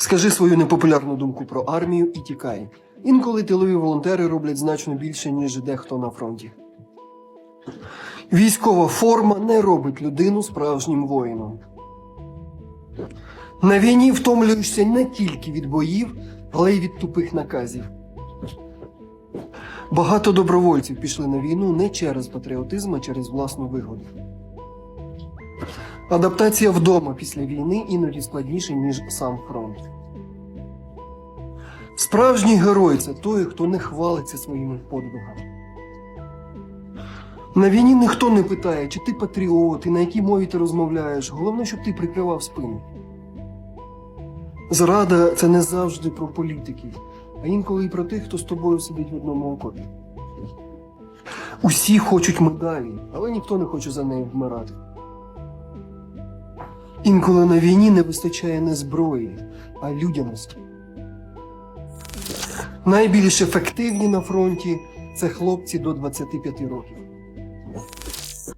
Скажи свою непопулярну думку про армію і тікай. Інколи тилові волонтери роблять значно більше, ніж дехто на фронті. Військова форма не робить людину справжнім воїном. На війні втомлюєшся не тільки від боїв, але й від тупих наказів. Багато добровольців пішли на війну не через патріотизм, а через власну вигоду. Адаптація вдома після війни іноді складніша, ніж сам фронт. Справжній герой це той, хто не хвалиться своїми подвигами. На війні ніхто не питає, чи ти патріот і на якій мові ти розмовляєш. Головне, щоб ти прикривав спину. Зрада це не завжди про політиків, а інколи і про тих, хто з тобою сидить в одному окопі. Усі хочуть медалі, але ніхто не хоче за неї вмирати. Інколи на війні не вистачає не зброї, а людяності. Найбільш ефективні на фронті це хлопці до 25 років.